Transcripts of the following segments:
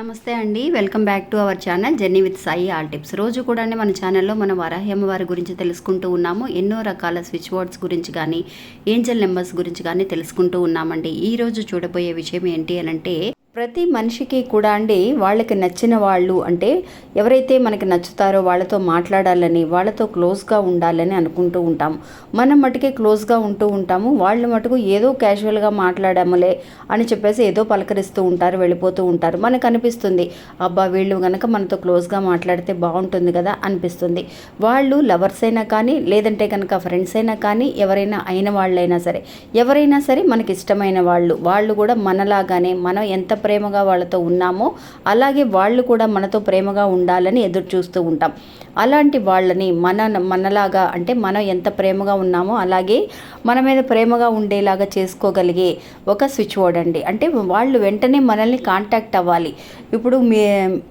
నమస్తే అండి. Welcome back to our channel journey with Sai all tips. రోజు కూడా మన ఛానల్లో మన వరాహ్యమ్మ వారి గురించి తెలుసుకుంటూ ఉన్నాము. ఎన్నో రకాల స్విచ్ బోర్డ్స్ గురించి కానీ ఏంజల్ నెంబర్స్ గురించి కానీ తెలుసుకుంటూ ఉన్నామండి. ఈ రోజు చూడబోయే విషయం ఏంటి అని అంటే ప్రతి మనిషికి కూడా అండి వాళ్ళకి నచ్చిన వాళ్ళు అంటే ఎవరైతే మనకి నచ్చుతారో వాళ్ళతో మాట్లాడాలని వాళ్ళతో క్లోజ్గా ఉండాలని అనుకుంటూ ఉంటాము మనం మటుకే క్లోజ్గా ఉంటూ ఉంటాము. వాళ్ళు మటుకు ఏదో క్యాజువల్గా మాట్లాడాములే అని చెప్పేసి ఏదో పలకరిస్తూ ఉంటారు వెళ్ళిపోతూ ఉంటారు. మనకు అనిపిస్తుంది అబ్బా వీళ్ళు కనుక మనతో క్లోజ్గా మాట్లాడితే బాగుంటుంది కదా అనిపిస్తుంది. వాళ్ళు లవర్స్ అయినా కానీ లేదంటే కనుక ఫ్రెండ్స్ అయినా కానీ ఎవరైనా అయిన వాళ్ళైనా సరే ఎవరైనా సరే మనకి ఇష్టమైన వాళ్ళు. వాళ్ళు కూడా మనలాగానే మనం ఎంత ప్రేమగా వాళ్ళతో ఉన్నామో అలాగే వాళ్ళు కూడా మనతో ప్రేమగా ఉండాలని ఎదురు చూస్తూ ఉంటాం. అలాంటి వాళ్ళని మన మనలాగా అంటే మనం ఎంత ప్రేమగా ఉన్నామో అలాగే మన మీద ప్రేమగా ఉండేలాగా చేసుకోగలిగే ఒక స్విచ్ బోర్డ్ అండి. అంటే వాళ్ళు వెంటనే మనల్ని కాంటాక్ట్ అవ్వాలి. ఇప్పుడు మీ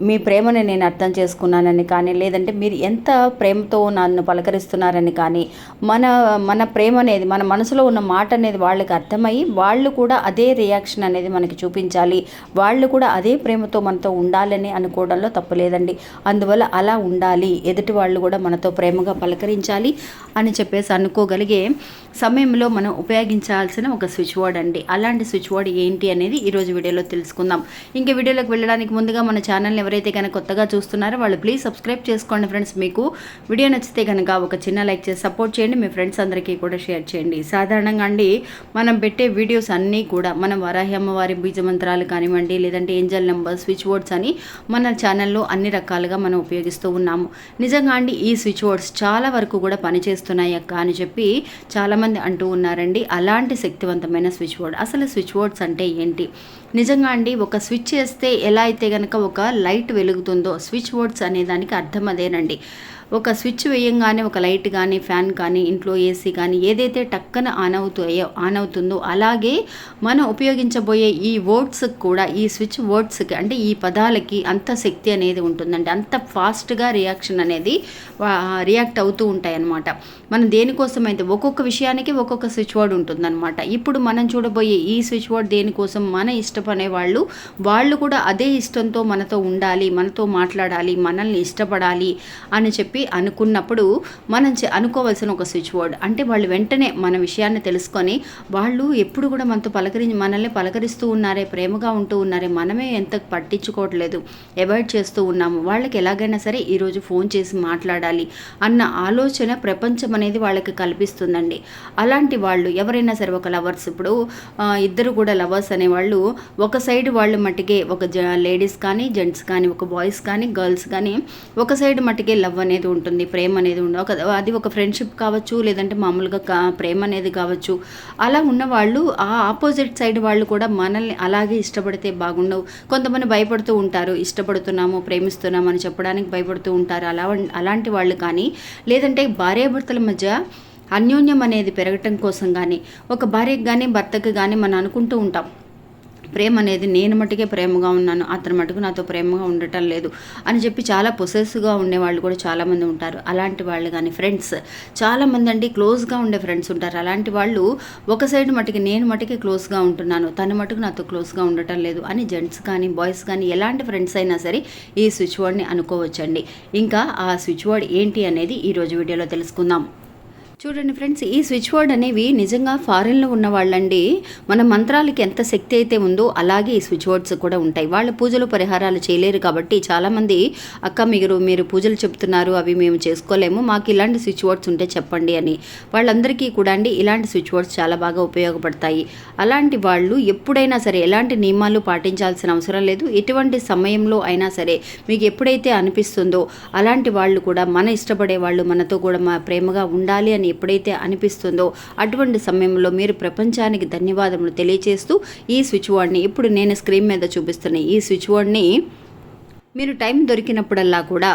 మీ ప్రేమని నేను అర్థం చేసుకున్నానని కానీ లేదంటే మీరు ఎంత ప్రేమతో నన్ను పలకరిస్తున్నారని కానీ మన మన ప్రేమ అనేది మన మనసులో ఉన్న మాట అనేది వాళ్ళకి అర్థమయ్యి వాళ్ళు కూడా అదే రియాక్షన్ అనేది మనకి చూపించాలి. వాళ్ళు కూడా అదే ప్రేమతో మనతో ఉండాలని అనుకోవడంలో తప్పులేదండి. అందువల్ల అలా ఉండాలి. ఎదుటి వాళ్ళు కూడా మనతో ప్రేమగా పలకరించాలి అని చెప్పేసి అనుకోగలిగే సమయంలో మనం ఉపయోగించాల్సిన ఒక స్విచ్ బోర్డ్ అండి. అలాంటి స్విచ్ బోర్డ్ ఏంటి అనేది ఈరోజు వీడియోలో తెలుసుకుందాం. ఇంకా వీడియోలోకి వెళ్ళడానికి ముందుగా మన ఛానల్ని ఎవరైతే కనుక కొత్తగా చూస్తున్నారో వాళ్ళు ప్లీజ్ సబ్స్క్రైబ్ చేసుకోండి ఫ్రెండ్స్. మీకు వీడియో నచ్చితే కనుక ఒక చిన్న లైక్ చేసి సపోర్ట్ చేయండి. మీ ఫ్రెండ్స్ అందరికీ కూడా షేర్ చేయండి. సాధారణంగా అండి మనం పెట్టే వీడియోస్ అన్నీ కూడా మనం వరాహి అమ్మవారి బీజ మంత్రాలు కానివ్వండి లేదంటే ఏంజల్ నెంబర్ స్విచ్ బోర్డ్స్ అని మన ఛానల్లో అన్ని రకాలుగా మనం ఉపయోగిస్తూ ఉన్నాము. నిజంగా అండి ఈ స్విచ్ బోర్డ్స్ చాలా వరకు కూడా పనిచేస్తున్నాయి అక్క అని చెప్పి చాలామంది అంటూ ఉన్నారండి. అలాంటి శక్తివంతమైన స్విచ్ బోర్డ్. అసలు స్విచ్ బోర్డ్స్ అంటే ఏంటి? నిజంగా అండి ఒక స్విచ్ వేస్తే ఎలా అయితే కనుక ఒక లైట్ వెలుగుతుందో స్విచ్ బోర్డ్స్ అనే దానికి అర్థం అదేనండి. ఒక స్విచ్ వేయంగానే ఒక లైట్ కానీ ఫ్యాన్ కానీ ఇంట్లో ఏసీ కానీ ఏదైతే టక్కన ఆన్ అవుతాయో ఆన్ అవుతుందో అలాగే మనం ఉపయోగించబోయే ఈ వర్డ్స్కి కూడా ఈ స్విచ్ వర్డ్స్కి అంటే ఈ పదాలకి అంత శక్తి అనేది ఉంటుందండి. అంత ఫాస్ట్గా రియాక్షన్ అనేది రియాక్ట్ అవుతూ ఉంటాయన్నమాట. మనం దేనికోసం అయితే ఒక్కొక్క విషయానికి ఒక్కొక్క స్విచ్ వర్డ్ ఉంటుందన్నమాట. ఇప్పుడు మనం చూడబోయే ఈ స్విచ్ వర్డ్ దేనికోసం మన ఇష్టపడే వాళ్ళు వాళ్ళు కూడా అదే ఇష్టంతో మనతో ఉండాలి మనతో మాట్లాడాలి మనల్ని ఇష్టపడాలి అని చెప్పి అనుకున్నప్పుడు మనం అనుకోవాల్సిన ఒక స్విచ్ బోర్డ్ అంటే వాళ్ళు వెంటనే మన విషయాన్ని తెలుసుకొని వాళ్ళు ఎప్పుడు కూడా మనతో పలకరించి మనల్ని పలకరిస్తూ ఉన్నారే ప్రేమగా చేసుకుంటూ ఉన్నారే మనమే ఎంత పట్టించుకోవట్లేదు. అవాయిడ్ చేస్తూ ఉన్నాము. వాళ్ళకి ఎలాగైనా సరే ఈరోజు ఫోన్ చేసి మాట్లాడాలి అన్న ఆలోచన ప్రపంచం అనేది వాళ్ళకి కల్పిస్తుందండి. అలాంటి వాళ్ళు ఎవరైనా సరే ఒక లవర్స్ ఇప్పుడు ఇద్దరు కూడా లవర్స్ అనేవాళ్ళు ఒక సైడ్ వాళ్ళు మట్టికే ఒక జ లేడీస్ కానీ జెంట్స్ కానీ ఒక బాయ్స్ కానీ గర్ల్స్ కానీ ఒక సైడ్ మట్టికే లవ్ అనేది ఉంటుంది ప్రేమ అనేది ఉండదు ఒక అది ఒక ఫ్రెండ్షిప్ కావచ్చు లేదంటే మామూలుగా ప్రేమ అనేది కావచ్చు. అలా ఉన్న వాళ్ళు ఆ ఆపోజిట్ సైడ్ వాళ్ళు కూడా మనల్ని అలాగే ఇష్టపడితే బాగుండవు. కొంతమంది భయపడుతూ ఉంటారు. ఇష్టపడుతున్నాము ప్రేమిస్తున్నాము అని చెప్పడానికి భయపడుతూ ఉంటారు. అలా అలాంటి వాళ్ళు కానీ లేదంటే భార్యాభర్తల మధ్య అన్యోన్యం అనేది పెరగటం కోసం కానీ ఒక భార్యకు కానీ భర్తకు కానీ మనం అనుకుంటూ ఉంటాం. ప్రేమ అనేది నేను మటుకే ప్రేమగా ఉన్నాను అతను మటుకు నాతో ప్రేమగా ఉండటం లేదు అని చెప్పి చాలా పొసెసివ్గా ఉండేవాళ్ళు కూడా చాలామంది ఉంటారు. అలాంటి వాళ్ళు కానీ ఫ్రెండ్స్ చాలామంది అండి క్లోజ్గా ఉండే ఫ్రెండ్స్ ఉంటారు. అలాంటి వాళ్ళు ఒక సైడ్ మటుకి నేను మటుకి క్లోజ్గా ఉంటున్నాను తన మటుకు నాతో క్లోజ్గా ఉండటం లేదు అని జెంట్స్ కానీ బాయ్స్ కానీ ఎలాంటి ఫ్రెండ్స్ అయినా సరే ఈ స్విచ్ బోర్డ్ని అనుకోవచ్చండి. ఇంకా ఆ స్విచ్ బోర్డ్ ఏంటి అనేది ఈరోజు వీడియోలో తెలుసుకుందాం. చూడండి ఫ్రెండ్స్ ఈ స్విచ్ బోర్డ్ అనేవి నిజంగా ఫారెన్లో ఉన్న వాళ్ళండి. మన మంత్రాలకి ఎంత శక్తి అయితే ఉందో అలాగే ఈ స్విచ్ బోర్డ్స్ కూడా ఉంటాయి. వాళ్ళు పూజలు పరిహారాలు చేయలేరు కాబట్టి చాలామంది అక్క మీరు మీరు పూజలు చెప్తున్నారు అవి మేము చేసుకోలేము మాకు ఇలాంటి స్విచ్ బోర్డ్స్ ఉంటే చెప్పండి అని. వాళ్ళందరికీ కూడా అండి ఇలాంటి స్విచ్ బోర్డ్స్ చాలా బాగా ఉపయోగపడతాయి. అలాంటి వాళ్ళు ఎప్పుడైనా సరే ఎలాంటి నియమాలు పాటించాల్సిన అవసరం లేదు. ఎటువంటి సమయంలో అయినా సరే మీకు ఎప్పుడైతే అనిపిస్తుందో అలాంటి వాళ్ళు కూడా మన ఇష్టపడే వాళ్ళు మనతో కూడా మా ప్రేమగా ఉండాలి అని ఎప్పుడైతే అనిపిస్తుందో అటువంటి సమయంలో మీరు ప్రపంచానికి ధన్యవాదములు తెలియజేస్తూ ఈ స్విచ్ బోర్డ్ని ఇప్పుడు నేను స్క్రీన్ మీద చూపిస్తున్న ఈ స్విచ్ బోర్డ్ని మీరు టైం దొరికినప్పుడల్లా కూడా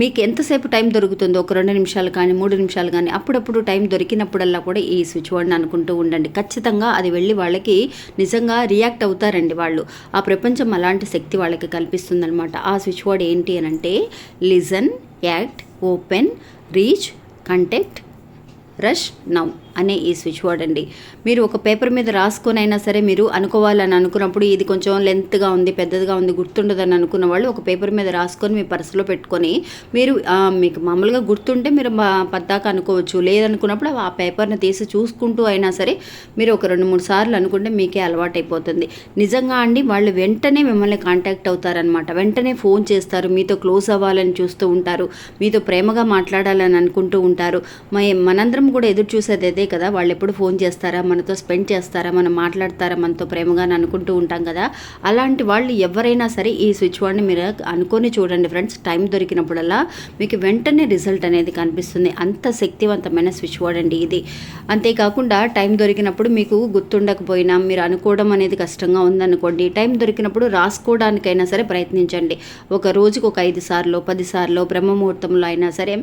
మీకు ఎంతసేపు టైం దొరుకుతుందో ఒక రెండు నిమిషాలు కానీ మూడు నిమిషాలు కానీ అప్పుడప్పుడు టైం దొరికినప్పుడల్లా కూడా ఈ స్విచ్ బోర్డ్ని అనుకుంటూ ఉండండి. ఖచ్చితంగా అది వెళ్ళి వాళ్ళకి నిజంగా రియాక్ట్ అవుతారండి వాళ్ళు. ఆ ప్రపంచం అలాంటి శక్తి వాళ్ళకి కల్పిస్తుందనమాట ఆ స్విచ్ బోర్డ్ ఏంటి అని అంటే listen act open reach contact rush now అనే ఈ స్విచ్ బోర్డ్ అండి. మీరు ఒక పేపర్ మీద రాసుకొని అయినా సరే మీరు అనుకోవాలని అనుకున్నప్పుడు ఇది కొంచెం లెంత్గా ఉంది పెద్దదిగా ఉంది గుర్తుండదని అనుకున్న వాళ్ళు ఒక పేపర్ మీద రాసుకొని మీ పర్సులో పెట్టుకొని మీరు మీకు మామూలుగా గుర్తుంటే మీరు మా- పద్దాక అనుకోవచ్చు. లేదనుకున్నప్పుడు ఆ పేపర్ని తీసి చూసుకుంటూ అయినా సరే మీరు ఒక రెండు మూడు సార్లు అనుకుంటే మీకే అలవాటు అయిపోతుంది నిజంగా అండి వాళ్ళు వెంటనే మిమ్మల్ని కాంటాక్ట్ అవుతారనమాట వెంటనే ఫోన్ చేస్తారు మీతో క్లోజ్ అవ్వాలని చూస్తూ ఉంటారు మీతో ప్రేమగా మాట్లాడాలని అనుకుంటూ ఉంటారు. మనందరం కూడా ఎదురు చూసేది అదే కదా వాళ్ళు ఎప్పుడు ఫోన్ చేస్తారా మనతో స్పెండ్ చేస్తారా మనం మాట్లాడతారా మనతో ప్రేమగా అని అనుకుంటూ ఉంటాం కదా. అలాంటి వాళ్ళు ఎవరైనా సరే ఈ స్విచ్ బోర్డ్ని మీరు అనుకొని చూడండి ఫ్రెండ్స్ టైం దొరికినప్పుడల్లా మీకు వెంటనే రిజల్ట్ అనేది కనిపిస్తుంది. అంత శక్తివంతమైన స్విచ్ బోర్డ్ అండి ఇది. అంతేకాకుండా టైం దొరికినప్పుడు మీకు గుర్తుండకపోయినా మీరు అనుకోవడం అనేది కష్టంగా ఉందనుకోండి టైం దొరికినప్పుడు రాసుకోవడానికైనా సరే ప్రయత్నించండి. ఒక రోజుకు ఒక ఐదు సార్లు పది సార్లు బ్రహ్మముహూర్తంలో అయినా సరే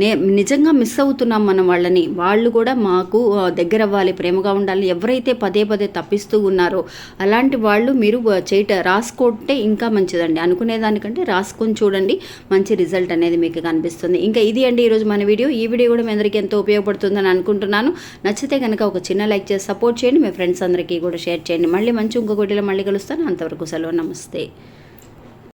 నే నిజంగా మిస్ అవుతున్నాం మనం వాళ్ళని. వాళ్ళు కూడా మాకు మాకు దగ్గర అవ్వాలి ప్రేమగా ఉండాలి ఎవరైతే పదే పదే తప్పిస్తూ ఉన్నారో అలాంటి వాళ్ళు మీరు చేయట రాసుకుంటే ఇంకా మంచిదండి. అనుకునేదానికంటే రాసుకొని చూడండి మంచి రిజల్ట్ అనేది మీకు కనిపిస్తుంది. ఇంకా ఇది అండి ఈరోజు మన వీడియో. ఈ వీడియో కూడా మీ అందరికీ ఎంతో ఉపయోగపడుతుందని అనుకుంటున్నాను. నచ్చితే కనుక ఒక చిన్న లైక్ చేసి సపోర్ట్ చేయండి. మీ ఫ్రెండ్స్ అందరికీ కూడా షేర్ చేయండి. మళ్ళీ మంచి ఇంకొకటిలో మళ్ళీ కలుస్తాను. అంతవరకు సెలవు. నమస్తే.